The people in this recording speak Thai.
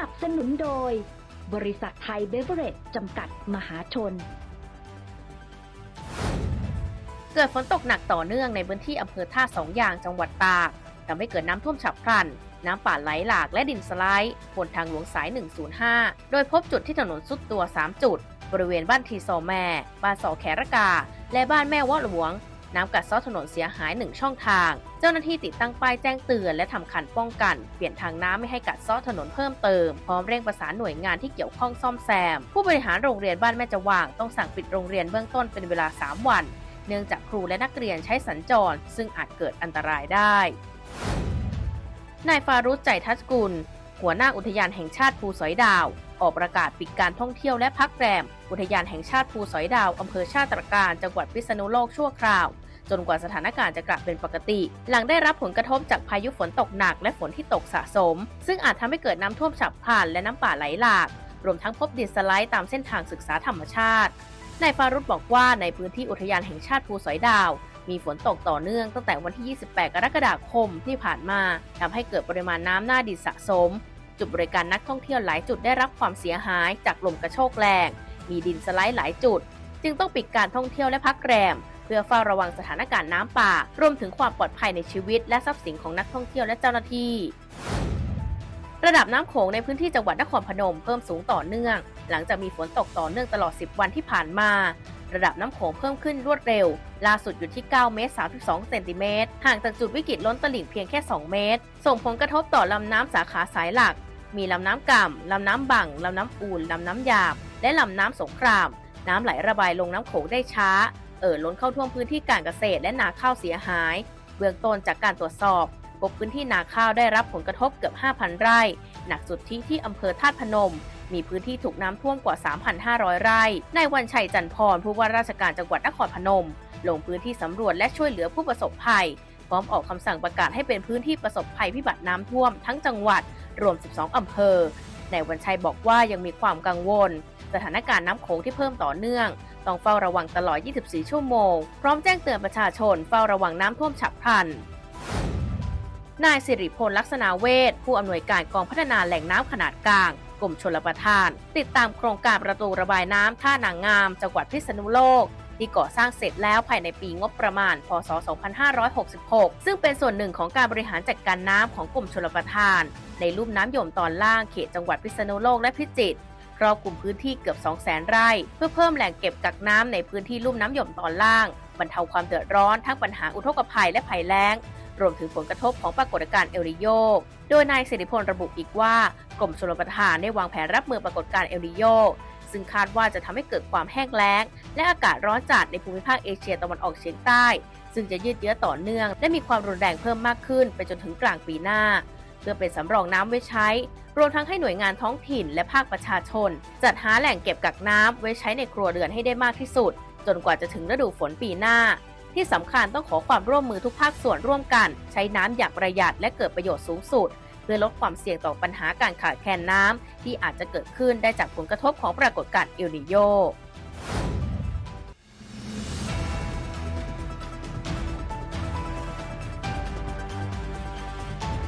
นับสนุนโดย บริษัทไทยเบเวอเรจจำกัดมหาชน เกิดฝนตกหนักต่อเนื่องในพื้นที่อำเภอท่าสองอย่างจังหวัดตากทำให้เกิดน้ำท่วมฉับพลัน น้ำป่าไหลหลากและดินสไลด์บนทางหลวงสาย 105 โดยพบจุดที่ถนนสุดตัว 3 จุด บริเวณบ้านทีซอแม่ บ้านสอแขรกา และบ้านแม่วะหลวง น้ำกัดเซาะถนนเสียหายหนึ่งช่องทาง เจ้าหน้าที่ติดตั้งป้ายแจ้งเตือนและทำคันป้องกัน เปลี่ยนทางน้ำไม่ให้กัดเซาะถนนเพิ่มเติม พร้อมเร่งประสานหน่วยงานที่เกี่ยวข้องซ่อมแซม ผู้บริหารโรงเรียนบ้านแม่จว่างต้องสั่งปิดโรงเรียนเบื้องต้นเป็นเวลา 3 วัน เนื่องจากครูและนักเรียนใช้สัญจร ซึ่งอาจเกิดอันตรายได้ นายฟารุจใจทัศกุล หัวหน้าอุทยานแห่งชาติภูสอยดาวออกประกาศปิดการท่องเที่ยวและพักแรม อุทยานแห่งชาติภูสอยดาว อำเภอชาติตรการ จังหวัดพิษณุโลกชั่วคราว จนกว่าสถานการณ์จะกลับเป็นปกติ หลังได้รับผลกระทบจากพายุฝนตกหนักและฝนที่ตกสะสม ซึ่งอาจทำให้เกิดน้ำท่วมฉับพลันและน้ำป่าไหลหลากรวมทั้งพบดินสไลด์ตามเส้นทางศึกษาธรรมชาติ นายฟารุตบอกว่าในพื้นที่อุทยานแห่งชาติภูสอยดาว มีฝนตกต่อเนื่องตั้งแต่วันที่ 28 กรกฎาคมที่ผ่านมาทำให้เกิดปริมาณน้ำหน้าดินสะสม จุดบริการนักท่องเที่ยวหลายจุดได้รับความเสียหายจากลมกระโชกแรง มีดินสไลด์หลายจุด จึงต้องปิดการท่องเที่ยวและพักแรม พื่อเฝ้าระวังสถานการณ์น้ำป่า รวมถึงความปลอดภัยในชีวิตและทรัพย์สินของนักท่องเที่ยวและเจ้าหน้าที่ระดับน้ำโขงในพื้นที่จังหวัดนครพนมเพิ่มสูงต่อเนื่อง หลังจากมีฝนตกต่อเนื่องตลอด 10 วันที่ผ่านมา ระดับน้ำโขงเพิ่มขึ้นรวดเร็ว ล่าสุดอยู่ที่ 9 เมตร 32 เซนติเมตร ห่างจากจุดวิกฤตล้นตลิ่งเพียงแค่ 2 เมตร ส่งผลกระทบต่อลำน้ำสาขาสายหลัก มีลำน้ำก่ำลำน้ำบังลำน้ำอูนลำน้ำหยาบ และลำน้ำสงคราม น้ำไหลระบายลงน้ำโขงได้ช้า เอ่อล้นเข้าท่วมพื้นที่การเกษตรและนาข้าวเสียหาย เบื้องต้นจากการตรวจสอบพบพื้นที่นาข้าวได้รับผลกระทบเกือบ 5,000 ไร่ หนักสุดที่ที่อำเภอธาตุพนม มีพื้นที่ถูกน้ำท่วมกว่า 3,500 ไร่ในายวันชัยจันพรผู้ว่าราชการจังหวัดนครพนม ลงพื้นที่สำรวจและช่วยเหลือผู้ประสบภัย พร้อมออกคำสั่งประกาศให้เป็นพื้นที่ประสบภัยพิบัติน้ำท่วมทั้งจังหวัด รวม 12 อำเภอนายวันชัยบอกว่ายังมีความกังวล สถานการณ์น้ำโขงที่เพิ่มต่อเนื่อง ต้องเฝ้าระวังตลอด 24 ชั่วโมง พร้อมแจ้งเตือนประชาชนเฝ้าระวังน้ำท่วมฉับพลันนายสิริพลลักษณะเวชผู้อำนวยการกองพัฒนาแหล่งน้ำขนาดกลางกรมชลประทาน ติดตามโครงการประตูระบายน้ำท่านางงาม จังหวัดพิษณุโลก ที่ก่อสร้างเสร็จแล้วภายในปีงบประมาณ พศ 2566 ซึ่งเป็นส่วนหนึ่งของการบริหารจัดการน้ำของกรมชลประทาน ในลุ่มน้ำหย่มตอนล่างเขตจังหวัดพิษณุโลกและพิจิตร รอบคลุมพื้นที่เกือบ 200,000 ไร่ เพื่อเพิ่มแหล่งเก็บกักน้ำในพื้นที่ลุ่มน้ำหย่มตอนล่าง บรรเทาความเดือดร้อนทั้งปัญหาอุทกภัยและภัยแล้ง รวมถึงผลกระทบของปรากฏการณ์เอลนิโย โดยนายสิริพลระบุอีกว่ากรมชลประทานได้วางแผนรับมือปรากฏการณ์เอลนิโย ซึ่งคาดว่าจะทำให้เกิดความแห้งแล้ง และอากาศร้อนจัดในภูมิภาคเอเชียตะวันออกเฉียงใต้ ซึ่งจะยืดเยื้อต่อเนื่อง และมีความรุนแรงเพิ่มมากขึ้นไปจนถึงกลางปีหน้า เพื่อเป็นสำรองน้ำไว้ใช้ รวมทั้งให้หน่วยงานท้องถิ่นและภาคประชาชน จัดหาแหล่งเก็บกักน้ำไว้ใช้ในครัวเรือนให้ได้มากที่สุด จนกว่าจะถึงฤดูฝนปีหน้า ที่สำคัญต้องขอความร่วมมือทุกภาคส่วนร่วมกัน ใช้น้ำอย่างประหยัดและเกิดประโยชน์สูงสุด เพื่อลดความเสี่ยงต่อปัญหาการขาดแคลนน้ำที่อาจจะเกิดขึ้นได้จากผลกระทบของปรากฏการณ์เอลนิโย